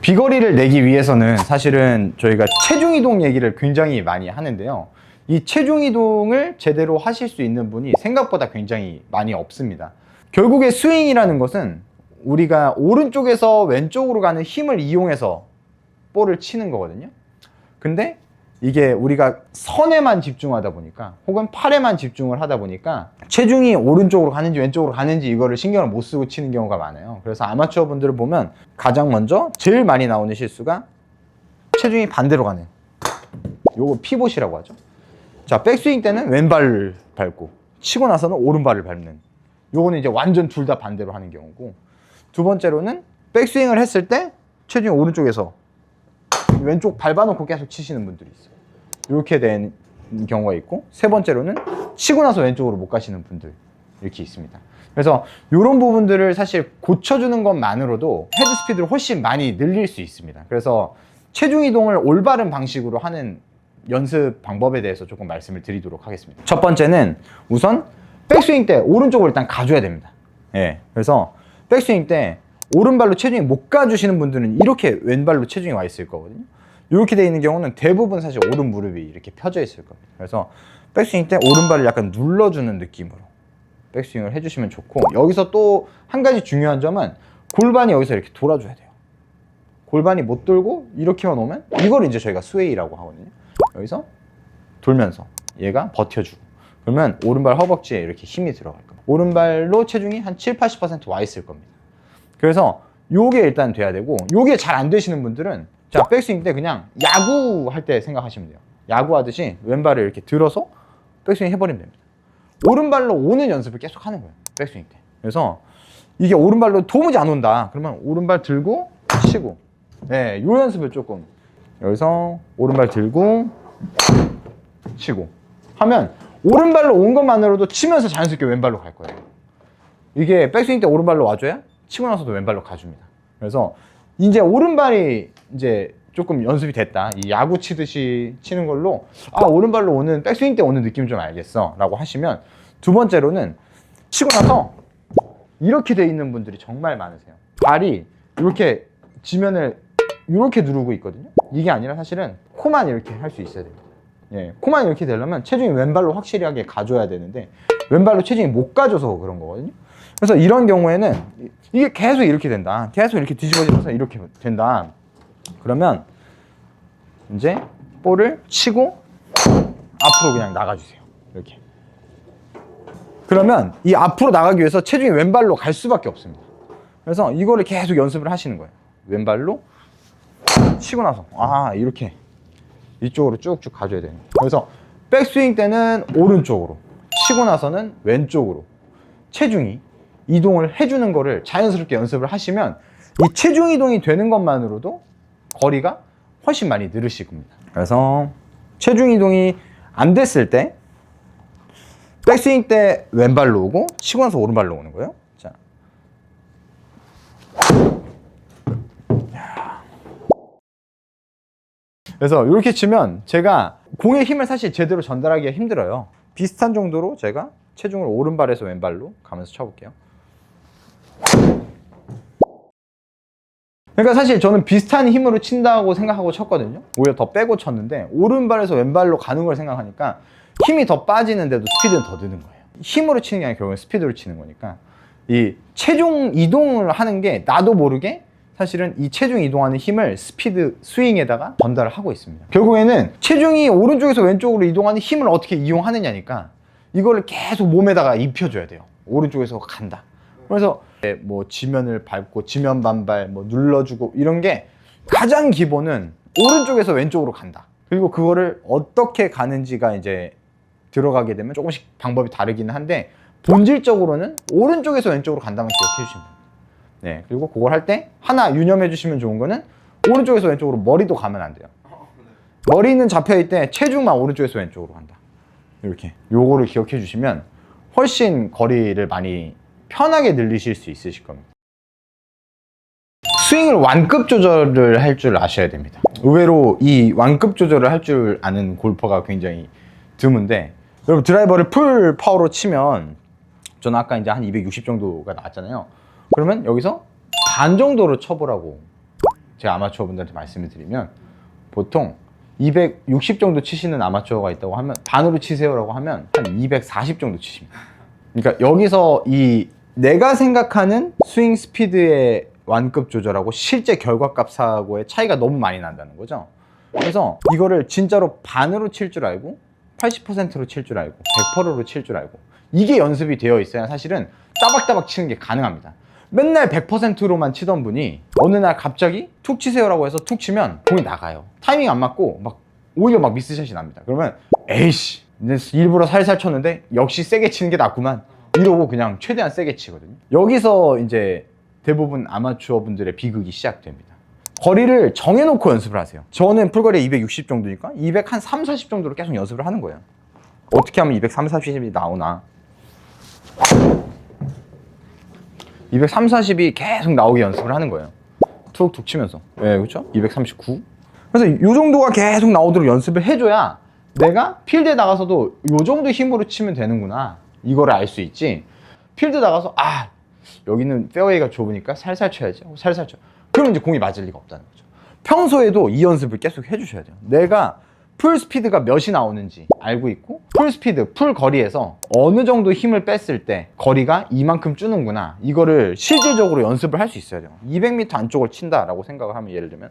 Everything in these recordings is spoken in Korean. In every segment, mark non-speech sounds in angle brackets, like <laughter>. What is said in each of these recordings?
비거리를 내기 위해서는 사실은 저희가 체중 이동 얘기를 굉장히 많이 하는데요. 이 체중 이동을 제대로 하실 수 있는 분이 생각보다 굉장히 많이 없습니다. 결국에 스윙이라는 것은 우리가 오른쪽에서 왼쪽으로 가는 힘을 이용해서 볼을 치는 거거든요. 근데 이게 우리가 선에만 집중하다 보니까 혹은 팔에만 집중을 하다 보니까 체중이 오른쪽으로 가는지 왼쪽으로 가는지 이거를 신경을 못 쓰고 치는 경우가 많아요. 그래서 아마추어 분들을 보면 가장 먼저 제일 많이 나오는 실수가 체중이 반대로 가는 요거 피봇이라고 하죠. 자, 백스윙 때는 왼발을 밟고 치고 나서는 오른발을 밟는 요거는 이제 완전 둘 다 반대로 하는 경우고 두 번째로는 백스윙을 했을 때 체중이 오른쪽에서 왼쪽 밟아놓고 계속 치시는 분들이 있어요. 이렇게 된 경우가 있고 세 번째로는 치고 나서 왼쪽으로 못 가시는 분들 이렇게 있습니다. 그래서 이런 부분들을 사실 고쳐주는 것만으로도 헤드 스피드를 훨씬 많이 늘릴 수 있습니다. 그래서 체중 이동을 올바른 방식으로 하는 연습 방법에 대해서 조금 말씀을 드리도록 하겠습니다. 첫 번째는 우선 백스윙 때 오른쪽을 일단 가줘야 됩니다. 예. 그래서 백스윙 때 오른발로 체중이 못 가주시는 분들은 이렇게 왼발로 체중이 와 있을 거거든요. 이렇게 돼 있는 경우는 대부분 사실 오른 무릎이 이렇게 펴져 있을 겁니다. 그래서 백스윙 때 오른발을 약간 눌러주는 느낌으로 백스윙을 해주시면 좋고 여기서 또 한 가지 중요한 점은 골반이 여기서 이렇게 돌아줘야 돼요. 골반이 못 돌고 이렇게만 오면 이걸 이제 저희가 스웨이라고 하거든요. 여기서 돌면서 얘가 버텨주고 그러면 오른발 허벅지에 이렇게 힘이 들어갈 겁니다. 오른발로 체중이 한 7, 80%와 있을 겁니다. 그래서 요게 일단 돼야 되고 요게 잘 안 되시는 분들은 자 백스윙 때 그냥 야구 할 때 생각하시면 돼요. 야구 하듯이 왼발을 이렇게 들어서 백스윙 해버리면 됩니다. 오른발로 오는 연습을 계속 하는 거예요. 백스윙 때. 그래서 이게 오른발로 도무지 안 온다. 그러면 오른발 들고 치고. 네, 요 연습을 조금 여기서 오른발 들고 치고 하면 오른발로 온 것만으로도 치면서 자연스럽게 왼발로 갈 거예요. 이게 백스윙 때 오른발로 와줘야 치고 나서도 왼발로 가줍니다. 그래서 이제 오른발이 이제 조금 연습이 됐다. 이 야구 치듯이 치는 걸로 아 오른발로 오는 백스윙 때 오는 느낌 좀 알겠어라고 하시면 두 번째로는 치고 나서 이렇게 돼 있는 분들이 정말 많으세요. 발이 이렇게 지면을 이렇게 누르고 있거든요. 이게 아니라 사실은 코만 이렇게 할 수 있어야 됩니다. 예, 코만 이렇게 되려면 체중이 왼발로 확실하게 가줘야 되는데 왼발로 체중이 못 가줘서 그런 거거든요. 그래서 이런 경우에는 이- 이게 계속 이렇게 된다. 계속 이렇게 뒤집어지면서 이렇게 된다. 그러면 이제 볼을 치고 앞으로 그냥 나가주세요. 이렇게. 그러면 이 앞으로 나가기 위해서 체중이 왼발로 갈 수밖에 없습니다. 그래서 이거를 계속 연습을 하시는 거예요. 왼발로 치고 나서 아 이렇게 이쪽으로 쭉쭉 가줘야 돼요. 그래서 백스윙 때는 오른쪽으로 치고 나서는 왼쪽으로 체중이 이동을 해주는 거를 자연스럽게 연습을 하시면 이 체중 이동이 되는 것만으로도 거리가 훨씬 많이 늘으실 겁니다. 그래서 체중 이동이 안 됐을 때 백스윙 때 왼발로 오고 치고 나서 오른발로 오는 거예요. 자. 그래서 이렇게 치면 제가 공의 힘을 사실 제대로 전달하기가 힘들어요. 비슷한 정도로 제가 체중을 오른발에서 왼발로 가면서 쳐볼게요. 그러니까 사실 저는 비슷한 힘으로 친다고 생각하고 쳤거든요. 오히려 더 빼고 쳤는데 오른발에서 왼발로 가는 걸 생각하니까 힘이 더 빠지는데도 스피드는 더 느는 거예요. 힘으로 치는 게 아니라 결국엔 스피드로 치는 거니까 이 체중 이동을 하는 게 나도 모르게 사실은 이 체중 이동하는 힘을 스피드 스윙에다가 전달을 하고 있습니다. 결국에는 체중이 오른쪽에서 왼쪽으로 이동하는 힘을 어떻게 이용하느냐니까 이거를 계속 몸에다가 입혀줘야 돼요. 오른쪽에서 간다. 그래서 뭐 지면을 밟고 지면 반발 뭐 눌러주고 이런 게 가장 기본은 오른쪽에서 왼쪽으로 간다. 그리고 그거를 어떻게 가는지가 이제 들어가게 되면 조금씩 방법이 다르기는 한데 본질적으로는 오른쪽에서 왼쪽으로 간다만 기억해 주시면 됩니다. 네, 그리고 그걸 할 때 하나 유념해 주시면 좋은 거는 오른쪽에서 왼쪽으로 머리도 가면 안 돼요. 머리는 잡혀 있을 때 체중만 오른쪽에서 왼쪽으로 간다. 이렇게 요거를 기억해 주시면 훨씬 거리를 많이 편하게 늘리실 수 있으실 겁니다. 스윙을 완급 조절을 할 줄 아셔야 됩니다. 의외로 이 완급 조절을 할 줄 아는 골퍼가 굉장히 드문데 여러분 드라이버를 풀 파워로 치면 저는 아까 이제 한 260 정도가 나왔잖아요. 그러면 여기서 반 정도로 쳐보라고 제가 아마추어 분들한테 말씀을 드리면 보통 260 정도 치시는 아마추어가 있다고 하면 반으로 치세요라고 하면 한 240 정도 치십니다. 그러니까 여기서 이 내가 생각하는 스윙 스피드의 완급 조절하고 실제 결과값하고의 차이가 너무 많이 난다는 거죠. 그래서 이거를 진짜로 반으로 칠 줄 알고 80%로 칠 줄 알고 100%로 칠 줄 알고 이게 연습이 되어 있어야 사실은 따박따박 치는 게 가능합니다. 맨날 100%로만 치던 분이 어느 날 갑자기 툭 치세요라고 해서 툭 치면 공이 나가요. 타이밍 안 맞고 막 오히려 막 미스샷이 납니다. 그러면 에이씨 일부러 살살 쳤는데 역시 세게 치는 게 낫구만 이러고 그냥 최대한 세게 치거든요. 여기서 이제 대부분 아마추어 분들의 비극이 시작됩니다. 거리를 정해놓고 연습을 하세요. 저는 풀거리 260 정도니까 200 한 3, 40 정도로 계속 연습을 하는 거예요. 어떻게 하면 200, 3, 40이 나오나. 200, 3, 40이 계속 나오게 연습을 하는 거예요. 툭툭 치면서. 예, 그렇죠? 239. 그래서 이 정도가 계속 나오도록 연습을 해줘야 내가 필드에 나가서도 이 정도 힘으로 치면 되는구나. 이거를 알 수 있지. 필드 나가서 아 여기는 페어웨이가 좁으니까 살살 쳐야지. 살살 쳐. 그러면 이제 공이 맞을 리가 없다는 거죠. 평소에도 이 연습을 계속 해주셔야 돼요. 내가 풀 스피드가 몇이 나오는지 알고 있고 풀 스피드, 풀 거리에서 어느 정도 힘을 뺐을 때 거리가 이만큼 주는구나. 이거를 실질적으로 연습을 할 수 있어야 돼요. 200m 안쪽을 친다라고 생각을 하면 예를 들면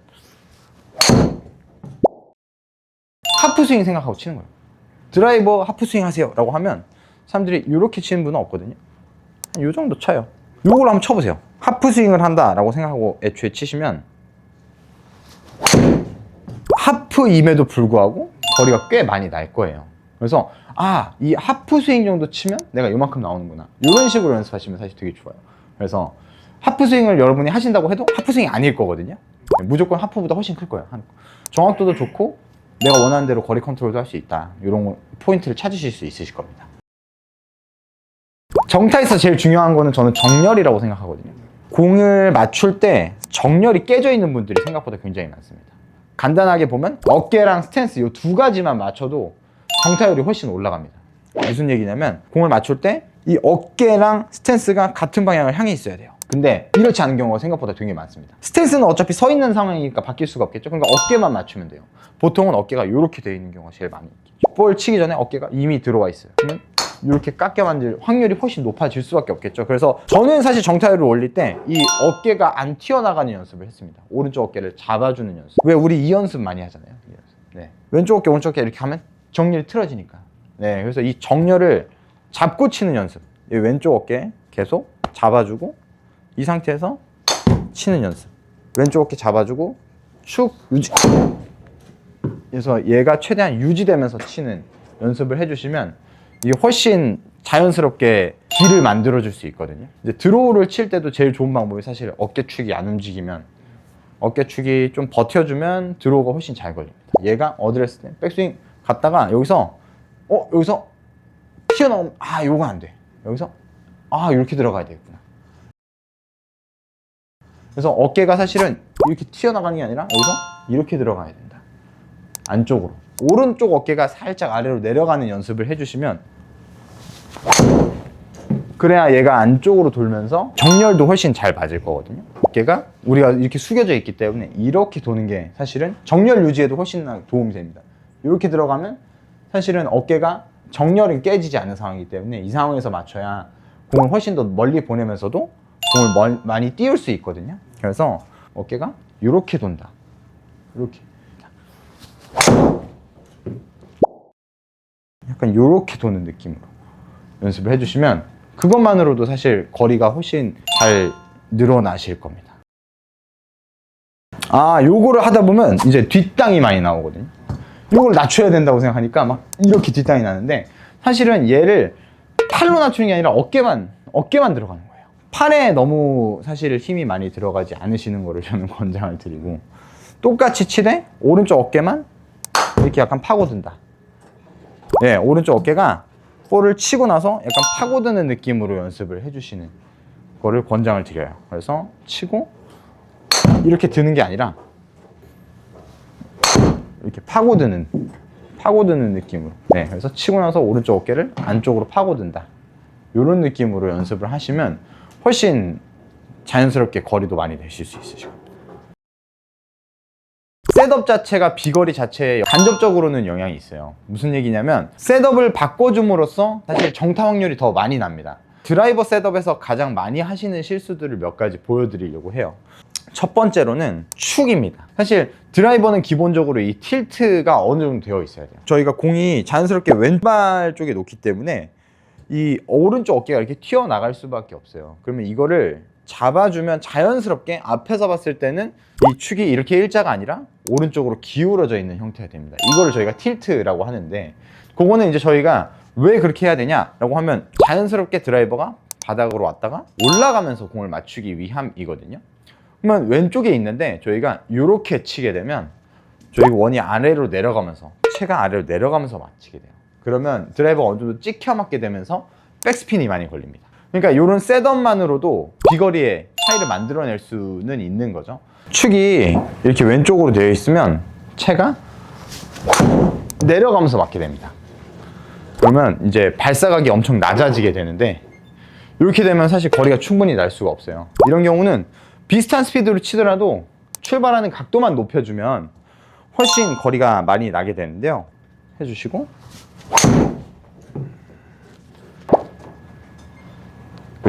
하프 스윙 생각하고 치는 거예요. 드라이버 하프 스윙 하세요 라고 하면 사람들이 이렇게 치는 분은 없거든요. 한요 정도 쳐요. 요걸 한번 쳐보세요. 하프 스윙을 한다 라고 생각하고 애초에 치시면 하프임에도 불구하고 거리가 꽤 많이 날 거예요. 그래서 아, 이 하프 스윙 정도 치면 내가 요만큼 나오는구나. 이런 식으로 연습하시면 사실 되게 좋아요. 그래서 하프 스윙을 여러분이 하신다고 해도 하프 스윙이 아닐 거거든요. 무조건 하프보다 훨씬 클 거예요. 한- 정확도도 좋고 내가 원하는 대로 거리 컨트롤도 할 수 있다. 이런 거- 포인트를 찾으실 수 있으실 겁니다. 정타에서 제일 중요한 거는 저는 정렬이라고 생각하거든요. 공을 맞출 때 정렬이 깨져 있는 분들이 생각보다 굉장히 많습니다. 간단하게 보면 어깨랑 스탠스 이 두 가지만 맞춰도 정타율이 훨씬 올라갑니다. 무슨 얘기냐면 공을 맞출 때 이 어깨랑 스탠스가 같은 방향을 향해 있어야 돼요. 근데 이렇지 않은 경우가 생각보다 되게 많습니다. 스탠스는 어차피 서 있는 상황이니까 바뀔 수가 없겠죠. 그러니까 어깨만 맞추면 돼요. 보통은 어깨가 이렇게 되어 있는 경우가 제일 많이 있죠. 볼 치기 전에 어깨가 이미 들어와 있어요. 그러면 이렇게 깎여 만들 확률이 훨씬 높아질 수밖에 없겠죠. 그래서 저는 사실 정타율을 올릴 때 이 어깨가 안 튀어나가는 연습을 했습니다. 오른쪽 어깨를 잡아주는 연습. 왜 우리 이 연습 많이 하잖아요. 이 연습. 네. 왼쪽 어깨, 오른쪽 어깨 이렇게 하면 정렬이 틀어지니까. 네. 그래서 이 정렬을 잡고 치는 연습. 이 왼쪽 어깨 계속 잡아주고 이 상태에서 치는 연습. 왼쪽 어깨 잡아주고 축 유지. 그래서 얘가 최대한 유지되면서 치는 연습을 해주시면 이게 훨씬 자연스럽게 길을 만들어 줄 수 있거든요. 이제 드로우를 칠 때도 제일 좋은 방법이 사실 어깨축이 안 움직이면 어깨축이 좀 버텨주면 드로우가 훨씬 잘 걸립니다. 얘가 어드레스 때 백스윙 갔다가 여기서 어 여기서 튀어나오면 아 요거 안 돼. 여기서 아 이렇게 들어가야 되겠구나. 그래서 어깨가 사실은 이렇게 튀어나가는 게 아니라 여기서 이렇게 들어가야 된다. 안쪽으로. 오른쪽 어깨가 살짝 아래로 내려가는 연습을 해주시면 그래야 얘가 안쪽으로 돌면서 정렬도 훨씬 잘 맞을 거거든요. 어깨가 우리가 이렇게 숙여져 있기 때문에 이렇게 도는 게 사실은 정렬 유지에도 훨씬 나- 도움이 됩니다. 이렇게 들어가면 사실은 어깨가 정렬이 깨지지 않는 상황이기 때문에 이 상황에서 맞춰야 공을 훨씬 더 멀리 보내면서도 공을 멀- 많이 띄울 수 있거든요. 그래서 어깨가 이렇게 돈다. 이렇게. 약간 이렇게 도는 느낌으로 연습을 해주시면 그것만으로도 사실 거리가 훨씬 잘 늘어나실 겁니다. 아, 요거를 하다 보면 이제 뒷땅이 많이 나오거든요. 요걸 낮춰야 된다고 생각하니까 막 이렇게 뒷땅이 나는데 사실은 얘를 팔로 낮추는 게 아니라 어깨만, 어깨만 들어가는 거예요. 팔에 너무 사실 힘이 많이 들어가지 않으시는 거를 저는 권장을 드리고 똑같이 치되 오른쪽 어깨만 이렇게 약간 파고든다. 예, 오른쪽 어깨가 볼을 치고 나서 약간 파고드는 느낌으로 연습을 해주시는 거를 권장을 드려요. 그래서 치고 이렇게 드는 게 아니라 이렇게 파고드는 파고드는 느낌으로. 네, 그래서 치고 나서 오른쪽 어깨를 안쪽으로 파고든다. 이런 느낌으로 연습을 하시면 훨씬 자연스럽게 거리도 많이 내실 수 있으시고. 셋업 자체가 비거리 자체에 간접적으로는 영향이 있어요. 무슨 얘기냐면 셋업을 바꿔줌으로써 사실 정타 확률이 더 많이 납니다. 드라이버 셋업에서 가장 많이 하시는 실수들을 몇 가지 보여드리려고 해요. 첫 번째로는 축입니다. 사실 드라이버는 기본적으로 이 틸트가 어느 정도 되어 있어야 돼요. 저희가 공이 자연스럽게 왼발 쪽에 놓기 때문에 이 오른쪽 어깨가 이렇게 튀어나갈 수밖에 없어요. 그러면 이거를 잡아주면 자연스럽게 앞에서 봤을 때는 이 축이 이렇게 일자가 아니라 오른쪽으로 기울어져 있는 형태가 됩니다. 이거를 저희가 틸트라고 하는데 그거는 이제 저희가 왜 그렇게 해야 되냐라고 하면 자연스럽게 드라이버가 바닥으로 왔다가 올라가면서 공을 맞추기 위함이거든요. 그러면 왼쪽에 있는데 저희가 이렇게 치게 되면 저희가 원이 아래로 내려가면서 채가 아래로 내려가면서 맞히게 돼요. 그러면 드라이버가 어느 정도 찍혀 맞게 되면서 백스핀이 많이 걸립니다. 그러니까 이런 셋업만으로도 비거리에 차이를 만들어낼 수는 있는 거죠. 축이 이렇게 왼쪽으로 되어 있으면 채가 내려가면서 맞게 됩니다. 그러면 이제 발사각이 엄청 낮아지게 되는데 이렇게 되면 사실 거리가 충분히 날 수가 없어요. 이런 경우는 비슷한 스피드로 치더라도 출발하는 각도만 높여주면 훨씬 거리가 많이 나게 되는데요. 해주시고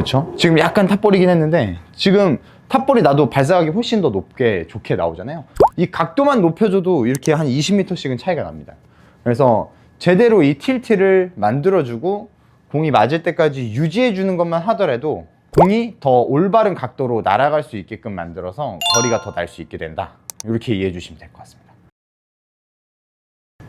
그렇죠? 지금 약간 탑볼이긴 했는데 지금 탑볼이 나도 발사각이 훨씬 더 높게 좋게 나오잖아요. 이 각도만 높여줘도 이렇게 한 20m씩은 차이가 납니다. 그래서 제대로 이 틸트를 만들어주고 공이 맞을 때까지 유지해주는 것만 하더라도 공이 더 올바른 각도로 날아갈 수 있게끔 만들어서 거리가 더 날 수 있게 된다. 이렇게 이해해 주시면 될 것 같습니다.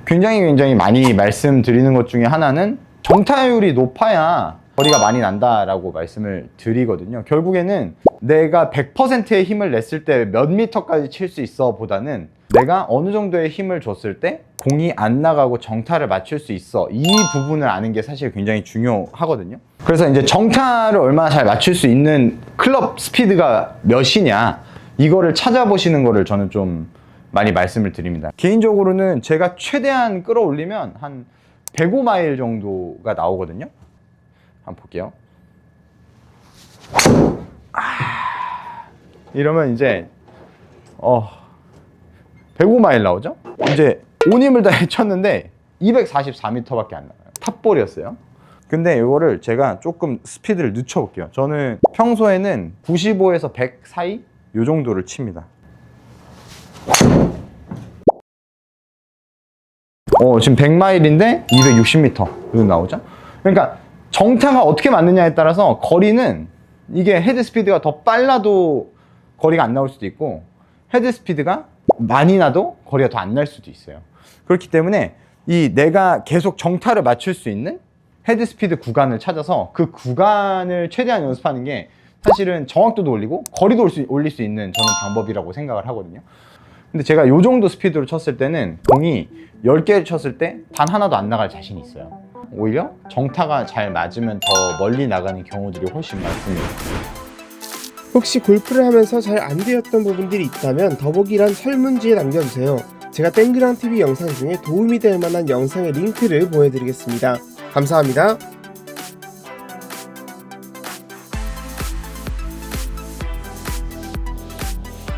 굉장히 굉장히 많이 말씀드리는 것 중에 하나는 정타율이 높아야 거리가 많이 난다라고 말씀을 드리거든요. 결국에는 내가 100%의 힘을 냈을 때 몇 미터까지 칠 수 있어 보다는 내가 어느 정도의 힘을 줬을 때 공이 안 나가고 정타를 맞출 수 있어. 이 부분을 아는 게 사실 굉장히 중요하거든요. 그래서 이제 정타를 얼마나 잘 맞출 수 있는 클럽 스피드가 몇이냐 이거를 찾아보시는 거를 저는 좀 많이 말씀을 드립니다. 개인적으로는 제가 최대한 끌어올리면 한 105마일 정도가 나오거든요. 한번 볼게요. 아, 이러면 이제 어 105마일 나오죠? 이제 온 힘을 다 <laughs> 쳤는데 244m밖에 안 나와요. 탑볼이었어요. 근데 이거를 제가 조금 스피드를 늦춰볼게요. 저는 평소에는 95에서 100 사이 요 정도를 칩니다. 어, 지금 100마일인데 260m 정도 나오죠? 그러니까 정타가 어떻게 맞느냐에 따라서 거리는 이게 헤드 스피드가 더 빨라도 거리가 안 나올 수도 있고 헤드 스피드가 많이 나도 거리가 더 안 날 수도 있어요. 그렇기 때문에 이 내가 계속 정타를 맞출 수 있는 헤드 스피드 구간을 찾아서 그 구간을 최대한 연습하는 게 사실은 정확도도 올리고 거리도 올릴 수 있는 저는 방법이라고 생각을 하거든요. 근데 제가 요 정도 스피드로 쳤을 때는 공이 10개를 쳤을 때 단 하나도 안 나갈 자신이 있어요. 오히려 정타가 잘 맞으면 더 멀리 나가는 경우들이 훨씬 많습니다. 혹시 골프를 하면서 잘 안 되었던 부분들이 있다면 더보기란 설문지에 남겨주세요. 제가 땡그랑 TV 영상 중에 도움이 될 만한 영상의 링크를 보여드리겠습니다. 감사합니다.